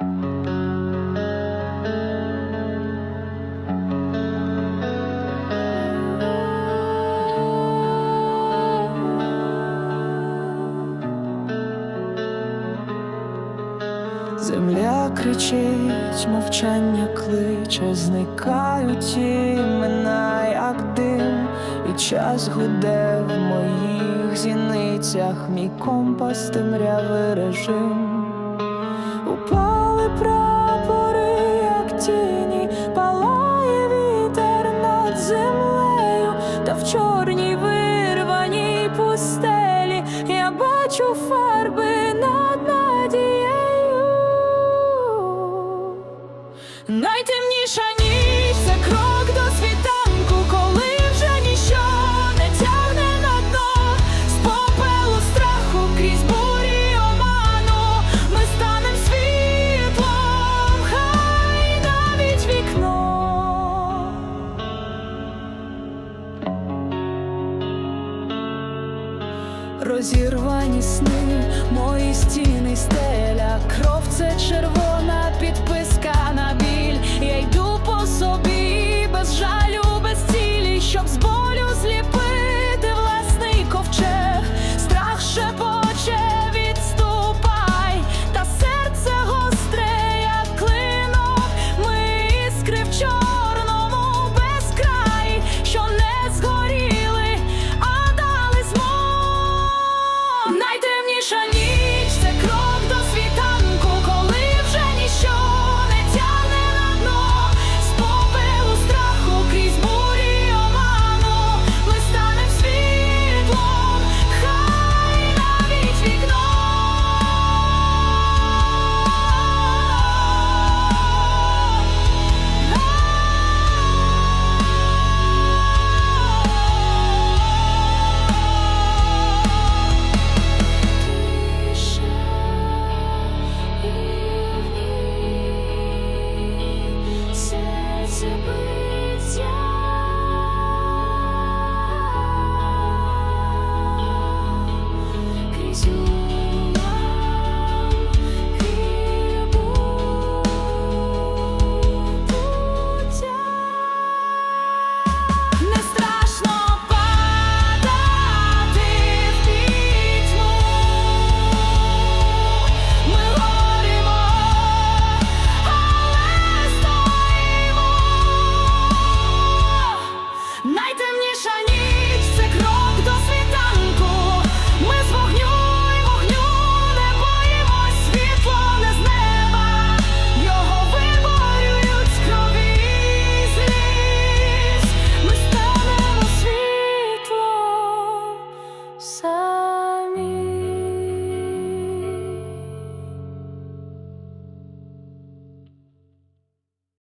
Земля кричить, мовчання кличе, зникають імена, як дим, і час гуде в моїх зіницях, мій компас темрявий режим. Найтемніша ніч це крок до світанку, коли вже ніщо не тягне на дно з попелу страху крізь бурі оману. Ми станем світлом, хай навіть вікно. Розірвані сни, серце